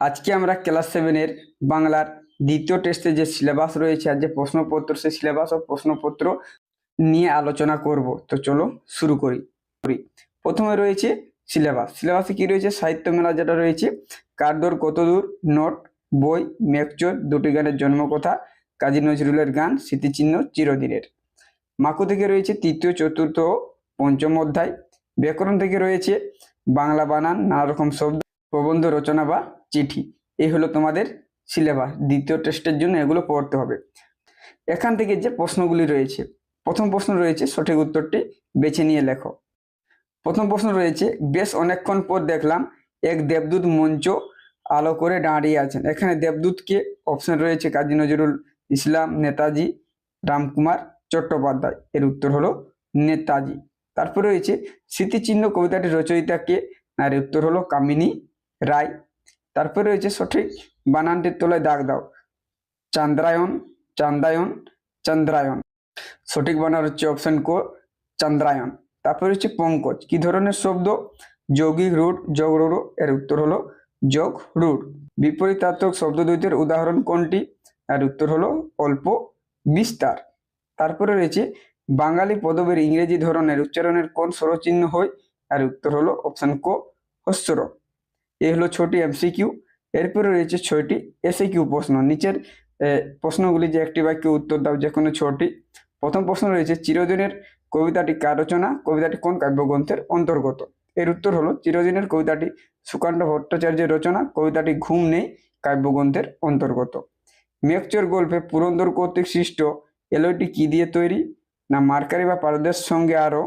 আজকে আমরা ক্লাস সেভেনের বাংলার দ্বিতীয় টেস্টে যে সিলেবাস রয়েছে আর যে প্রশ্নপত্র, সেই সিলেবাস ও প্রশ্নপত্র নিয়ে আলোচনা করব। তো চলো শুরু করি। করি। প্রথমে রয়েছে সিলেবাস সিলেবাসে কি রয়েছে? সাহিত্য মেলা যেটা রয়েছে, কার দূর কত দূর? নোট, বই মেকচর দুটি গানের জন্মকথা কাজী নজরুলের গান, স্মৃতিচিহ্ন, চিরদিনের। মাকু থেকে রয়েছে তৃতীয়, চতুর্থ পঞ্চম অধ্যায়। ব্যাকরণ থেকে রয়েছে বাংলা বানান, নানা রকম শব্দ, প্রবন্ধ রচনা বা চিঠি। এই হলো তোমাদের সিলেবাস দ্বিতীয় টেস্টের জন্য এগুলো পড়তে হবে। এখান থেকে যে প্রশ্নগুলি রয়েছে, প্রথম প্রশ্ন রয়েছে সঠিক উত্তরটি বেছে নিয়ে লেখো। প্রথম প্রশ্ন রয়েছে, বেশ অনেকক্ষণ পর দেখলাম এক দেবদূত মঞ্চ আলো করে দাঁড়িয়ে আছেন। এখানে দেবদূতকে অপশন রয়েছে কাজী নজরুল ইসলাম, নেতাজি, রামকুমার চট্টোপাধ্যায়। এর উত্তর হলো নেতাজি। তারপর রয়েছে, স্মৃতিচিহ্ন কবিতাটির রচয়িতাকে। আর উত্তর হলো কামিনী রায়। তারপরে রয়েছে সঠিক, বানানটির তলায় দাগ দাও। চান্দ্রায়ন চান্দায়ন চন্দ্রায়ন সঠিক বানান হচ্ছে অপশন কো চন্দ্রায়ন তারপরে হচ্ছে পঙ্কজ। কি ধরনের শব্দ? যৌগিক রুট, যোগ রুড় এর উত্তর হলো যোগ রুট। বিপরীতাত্মক শব্দদ্বৈতের উদাহরণ কোনটি? এর উত্তর হলো অল্প বিস্তার। তারপরে রয়েছে বাঙালি পদবের ইংরেজি ধরনের উচ্চারণের কোন স্বরচিহ্ন হয়? আর উত্তর হলো অপশন কো হস্যর এই হলো ছটি এমসিকিউ এরপরে রয়েছে ছয়টি এসএ কিউ প্রশ্ন। নিচের প্রশ্নগুলি যে একটি বাক্যে উত্তর দাও যে কোনো ছটি প্রথম প্রশ্ন রয়েছে, চিরদিনের কবিতাটি কার রচনা? কবিতাটি কোন কাব্যগ্রন্থের অন্তর্গত? এর উত্তর হলো, চিরদিনের কবিতাটি সুকান্ত ভট্টাচার্যের রচনা, কবিতাটি ঘুম নেই, কাব্যগ্রন্থের অন্তর্গত। মেকচর গল্পে পুরন্দর কর্তৃক সৃষ্ট এলওটি কি দিয়ে তৈরি? না মার্কারি বা পারদের সঙ্গে আরও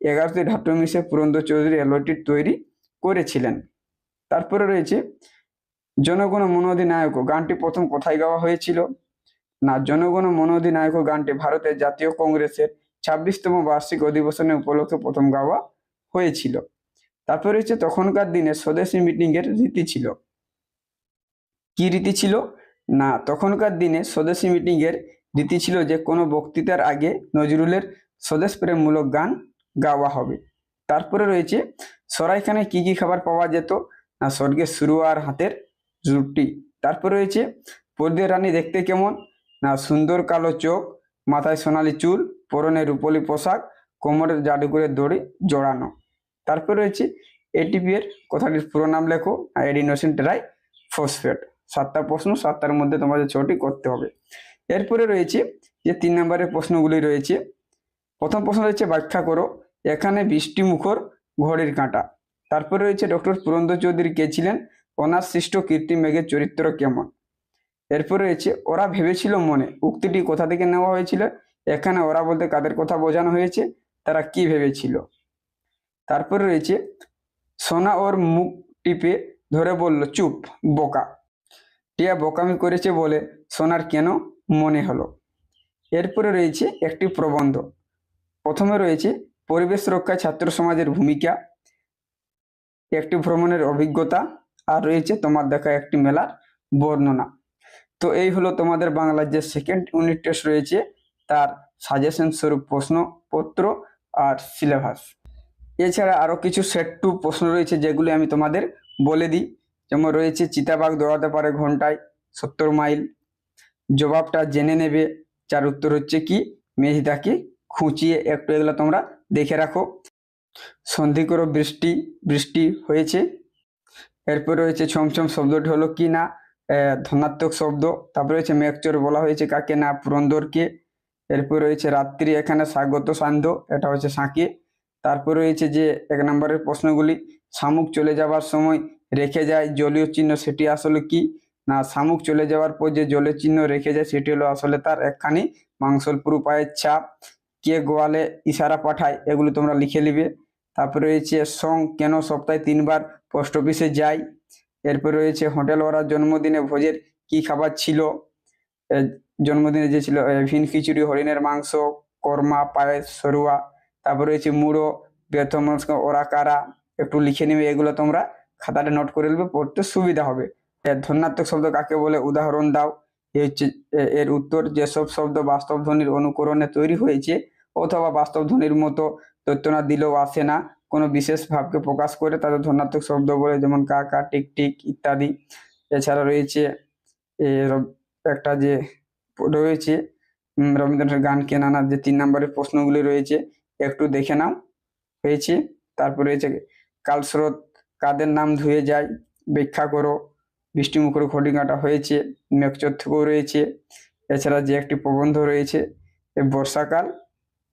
এগারোটি ধাতু মিশে পুরন্দর চৌধুরী এলওটি তৈরি করেছিলেন? তারপরে রয়েছে, জনগণ মনোধিনায়ক, গানটি প্রথম কোথায় গাওয়া হয়েছিল? না, জনগণ মনোধিনায়ক গানটি ভারতের জাতীয় কংগ্রেসের ছাব্বিশতম বার্ষিক অধিবেশনে উপলক্ষে প্রথম গাওয়া হয়েছিল। তারপরে হচ্ছে তখনকার দিনে স্বদেশী মিটিং এর রীতি ছিল। কি রীতি ছিল? না, তখনকার দিনে স্বদেশী মিটিং এর রীতি ছিল যে কোনো বক্তৃতার আগে নজরুলের স্বদেশ প্রেমমূলক গান গাওয়া হবে। তারপরে রয়েছে সরাইখানে কি কি খাবার পাওয়া যেত? স্বর্গের শুরু আর হাতের রুটি তারপর রয়েছে পর্দের রানী দেখতে কেমন? না, সুন্দর কালো চোখ, মাথায় সোনালি চুল, পরনে রূপলি পোশাক, কোমরের জাদুঘরের দড়ি জড়ানো। তারপর রয়েছে এটিপি এর কথাটির পুরো নাম লেখো এডিনোসিন ট্রাই ফসফেট সাতটা প্রশ্ন, সাতটার মধ্যে তোমাদের ছটি করতে হবে। এরপরে রয়েছে, যে তিন নম্বরের প্রশ্নগুলি রয়েছে, প্রথম প্রশ্ন রয়েছে, ব্যাখ্যা করো। এখানে বৃষ্টি মুখর ঘড়ির কাঁটা। তারপরে রয়েছে ডক্টর পুরন্দর চৌধুরী কে ছিলেন? ওনার সৃষ্ট কীর্তি মেঘের চরিত্র কেমন? এরপর রয়েছে, ওরা ভেবেছিল মনে, উক্তিটি কোথা থেকে নেওয়া হয়েছিল? এখানে ওরা বলতে কাদের কথা বোঝানো হয়েছে? তারা কি ভেবেছিল? তারপরে রয়েছে, সোনা ওর মুখ টিপে ধরে বলল, চুপ, বোকা। টিয়া বোকামি করেছে বলে সোনার কেন মনে হলো? এরপরে রয়েছে একটি প্রবন্ধ। প্রথমে রয়েছে, পরিবেশ রক্ষায় ছাত্র সমাজের ভূমিকা একটি ভ্রমণের অভিজ্ঞতা আর রয়েছে তোমার দেখা একটি মেলার বর্ণনা। তো এই হলো তোমাদের বাংলার যে সেকেন্ড ইউনিট টেস্ট রয়েছে, তার সাজেশন স্বরূপ প্রশ্নপত্র আর সিলেবাস এছাড়া আরও কিছু সেট টু প্রশ্ন রয়েছে, যেগুলি আমি তোমাদের বলে দিই। যেমন রয়েছে, চিতাবাঘ দৌড়াতে পারে ঘন্টায় সত্তর মাইল। জবাবটা জেনে নেবে, যার উত্তর হচ্ছে কি? মেঝিদাকে খুঁচিয়ে একটু এগুলো তোমরা দেখে রাখো। সন্ধি করো বৃষ্টি বৃষ্টি হয়েছে। এরপর রয়েছে ছমছম শব্দটি হলো কি না ধনাত্মক শব্দ। তারপরে রয়েছে মেঘচর বলা হয়েছে কাকে না, পুরন্দরকে। এরপর রয়েছে রাত্রি, এখানে স্বাগত সান্ধ্য, এটা হচ্ছে সাঁকে। তারপর রয়েছে যে এক নম্বরের প্রশ্নগুলি, শামুক চলে যাওয়ার সময় রেখে যায় জলীয় চিহ্ন সেটি আসলে কি? না, শামুক চলে যাওয়ার পর যে জলের চিহ্ন রেখে যায় সেটি হলো আসলে তার একখানি মাংসল পুরু পায়ের ছাপ। কে গোয়ালে ইশারা পাঠায়, এগুলো তোমরা লিখে নিবে। তারপরে রয়েছে সং কেন সপ্তাহে তিনবার পোস্ট অফিসে যাই। এরপর রয়েছে হোটেল ওরা জন্মদিনে ভোজের কি খাবার ছিল? জন্মদিনে যে ছিল ভিন খিচুড়ি, হরিণের মাংস, কর্মা, পায়েস, সরুয়া। তারপরে রয়েছে মুড়ো ব্যর্থ মানুষ ওরা কারা? একটু লিখে নেবে, এগুলো তোমরা খাতাটা নোট করে নেবে, পড়তে সুবিধা হবে। ধন্যাত্মক শব্দ কাকে বলে? উদাহরণ দাও। এর উত্তর, যেসব শব্দ বাস্তব ধ্বনির অনুকরণে তৈরি হয়েছে, অথবা বাস্তব ধ্বনির মতো তথ্য না দিলেও আসে না। কোনো বিশেষ ভাবকে প্রকাশ করে তাদের ধনাত্মক শব্দ বলে যেমন কা কা, টিক টিক ইত্যাদি। এছাড়া রয়েছে একটা যে রয়েছে রবীন্দ্রনাথের গান কে নানার যে তিন নম্বরের প্রশ্নগুলি রয়েছে, একটু দেখে নাও। হয়েছে, তারপর রয়েছে কালস্রোত কাদের নাম ধুয়ে যায়, ব্যাখ্যা করো। বৃষ্টিমুখর ঘটিকাটা হয়েছে, মেঘচর রয়েছে। এছাড়া যে একটি প্রবন্ধ রয়েছে বর্ষাকাল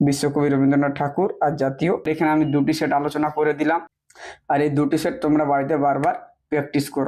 বিশ্বকবি রবীন্দ্রনাথ ঠাকুর আর জাতীয়। এখানে আমি দুটি সেট আলোচনা করে দিলাম। আর এই দুটি সেট তোমরা বাড়িতে বারবার প্র্যাকটিস করো।